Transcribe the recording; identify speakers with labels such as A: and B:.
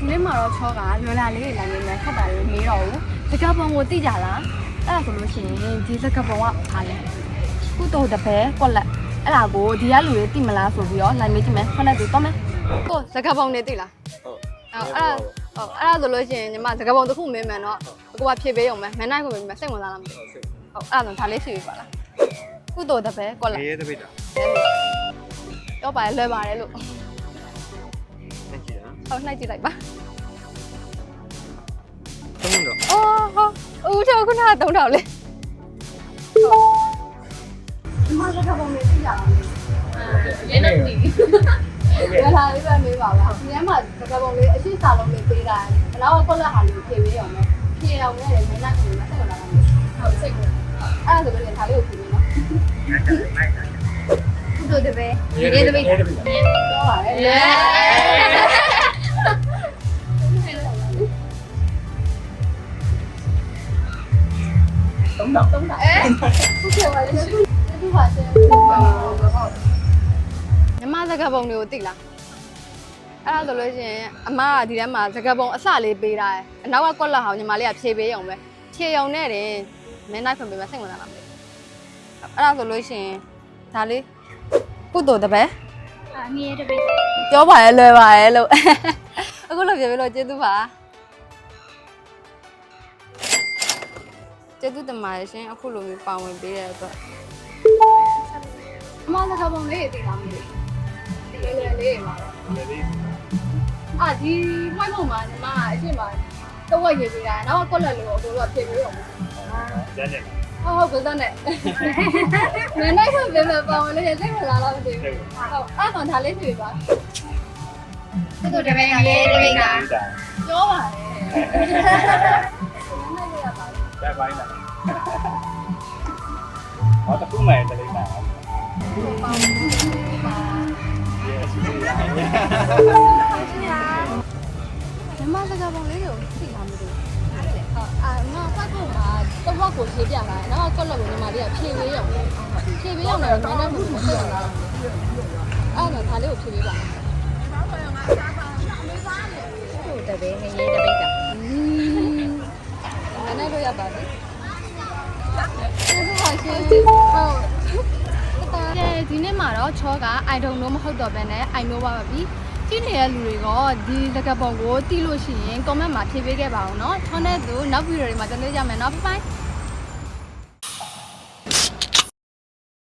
A: ဒီနေ့မှာတော့ချောကလွယ်လာလေးတွေလာနေမယ်ခက်တာလေးမေးတော့ဘူးစကားပုံကိုသိကြလားအဲ့ဒါဆိုလို့ရှိရင်ဒီစကားပုံကဘာလဲကုတော်တပည့်ကွက်လက်အဲ့ဒါကိုဒီကလူတွေသိမလားဆိုပြီးတော့လိုက်မေးကြည့်မယ်ခက်လက်သူတော့မယ်ကိုစကားပုံနေသိလား
B: ဟုတ်
A: အဲ့အဲ့ဒါဟုတ်အဲ့ဒါဆိုလို့ရှိရင်ညီမစကားပုံတစ်ခုမင်းမှန်တော့ကိုကဖြေပေးရုံပဲမန်နိုင်ကိုမင်းမှန်စိတ်ဝင်စားလားမသိ
B: ဟုတ်စိတ်
A: ဘူးဟုတ်အဲ့ဒါဆိုဒါလေးဖြေပေးပါလားကုတော်တပည့်ကွက်လက်
B: ရေရဲတပိတ်တာ
A: တော့ပါလွယ်ပါတယ်လို့
B: တက်ကြည့်နော်
A: ဟုတ်နှိုက်ကြည့်လိုက်ပါ
B: သုံးတော့
A: အော်ဟုတ်ဦးထောခုန3000လေးဒီမှာစကားပုံလေးသိကြလားအဲလည်းတော့သိရလာလေးပဲမေးပါပါဒီထဲမှာစကားပုံလေးအရှိစာလုံးလေးပေးတာဘလောက်ကွက်လက်ဟာလေးဖြေပေးရုံနဲ့ဖြေအောင်လည်းမင်းနိုင်ကိုမဆက်လာတာဟုတ်စိတ်ကိုအဲ့ဒါဆိုလို့ဒါလေးကိုဖြေပေးနော်ကုသိုလ်တပည့်ရေတပည့်ပြောပါလေ
B: သုံးတော့
A: သုံးတာအဲဟုတ်ကဲ့ပါလေဒီပါစေညီမစကားပုံတွေကိုသိလားအဲ့ဒါဆိုလို့ရှိရင်အမကဒီထဲမှာစကားပုံအစလေးပေးတာတယ်အနောက်ကကွက်လက်ဟောင်းညီမလေးကဖြေပေးအောင်ပဲဖြေအောင်နဲ့တင်မင်းနိုင်ဖွင့်ပေးမစိတ်ဝင်စားလားမသိအဲ့ဒါဆိုလို့ရှိရင်ဒါလေးကုသိုလ်တပည့်
C: အာငရေတပိတ်
A: ပြောပါရဲ့လွယ်ပါရဲ့လို့အခုလိုပြောပြလို့ကျေးဇူးပါ ကျေးဇူးတင်ပါတယ်ရှင်အခုလိုမျိုးပါဝင်ပေးတဲ့အတွက်အမစကားပုံလေးသိလားမသိဘူးလေလေလေးမှာတော့
B: လေလေး
A: အာဒီမှိုက်ပုံမှာညီမအရှိမတော့ဝက်ရေးပေးတာနောက်ကကွက်လက်လို့အကိုကဖြေပေးအောင်
B: ကျန်တယ်
A: ဟုတ်ဟုတ်ဘယ်တော့နဲ့မင်းနိုင်ခွင့်ပြန်မပါဝင်လို့စိတ်ဝင်လာလားမသိဘူးဟုတ်အဲ့တော့ဒါလေးဖြေပါ
C: သူတို့တပိတ်ငရေတပိတ်က
B: တာ
A: ပြောပါလေမင်းနိုင် ရပါ
B: ပဲပိုင်းတာဟောတခုမှတပိတ်တာရေစီရ
A: ညီမစကားပုံလေးကိုသိလားမသိဘူးဟုတ်အာငါပတ်ဖို့မှာတော့ဘက်ကိုဖြေပြလာတယ်နောက်ကကွက်လက်ကိုညီမလေးကဖြေပေးရုံဖြေပေးရုံနဲ့မင်းနိုင်ခွင့်မသိအောင်လားအဲ့တော့ဒါလေးကိုဖြေပေးပါ
C: သူတို့တပိတ်ငရေတပိတ်က။
A: ချောက I don't know မဟုတ်တော့ဘဲနဲ့ I know ပါပါပြီ။ကြည့်နေတဲ့လူတွေကဒီစကားပုံကိုသိလို့ရှိရင် comment မှာဖြေပေးခဲ့ပါအောင်เนาะ။ချောနဲ့သူနောက်ဗီဒီယိုတွေမှာကြည့်လို့ရမယ်เนาะ။ Bye bye